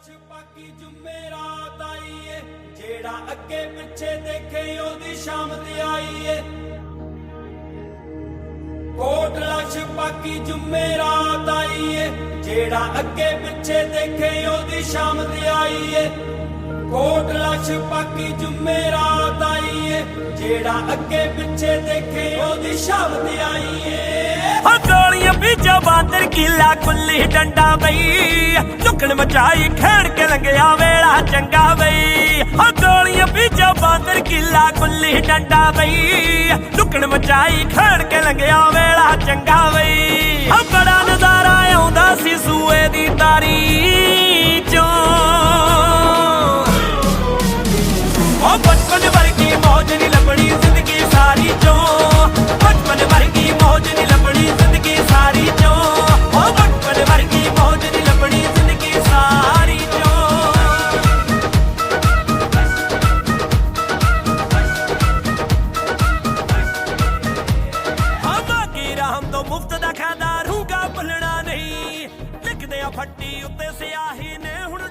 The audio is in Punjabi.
ਪਾਕੀ ਜੁਮੇਰਾਤ ਆਈ ਜਿਹੜਾ ਅੱਗੇ ਪਿੱਛੇ ਦੇਖੇ ਉਹਦੀ ਸ਼ਾਮ ਤੇ ਆਈ ਏ ਕੋਟ ਜੁਮੇਰਾਤ ਆਈ ਜਿਹੜਾ ਅੱਗੇ ਪਿੱਛੇ ਦੇਖੇ ਉਹਦੀ ਸ਼ਾਮ ਤੇ ਆਈ ਕੋਟਲਾ ਕੋਟ ਲਛ ਪਾਕੀ ਜੁਮੇਰਾਤ ਆਈ ਜਿਹੜਾ ਅੱਗੇ ਪਿੱਛੇ ਦੇਖੇ ਉਹਦੀ ਸ਼ਾਮ ਤੇ ਆਈ ਬਾਂਦਰ ਕਿਲਾ ਕੁੱਲੀ ਡੰਡਾ ਬਈ। ਝੁਕਣ ਮਚਾਈ ਖੇੜ ਕੇ ਲੰਗਿਆ ਵੇਲਾ ਚੰਗਾ ਬਈ। ਹੋ ਗੋਲੀਆਂ ਬੀਜੋ ਬਾਂਦਰ ਕਿਲਾ ਕੁੱਲੀ ਡੰਡਾ ਬਈ। ਝੁਕਣ ਮਚਾਈ ਖੇੜ ਕੇ ਲੰਗਿਆ ਵੇਲਾ ਚੰਗਾ ਬਈ। ਹੋ ਬੜਾ ਨਜ਼ਾਰਾ ਆਉਂਦਾ ਸੀ ਸੂਏ ਦੀ ਤਾਰੀ। ਫੱਟੀ ਉੱਤੇ ਸਿਆਹੀ ਨੇ ਹੁਣ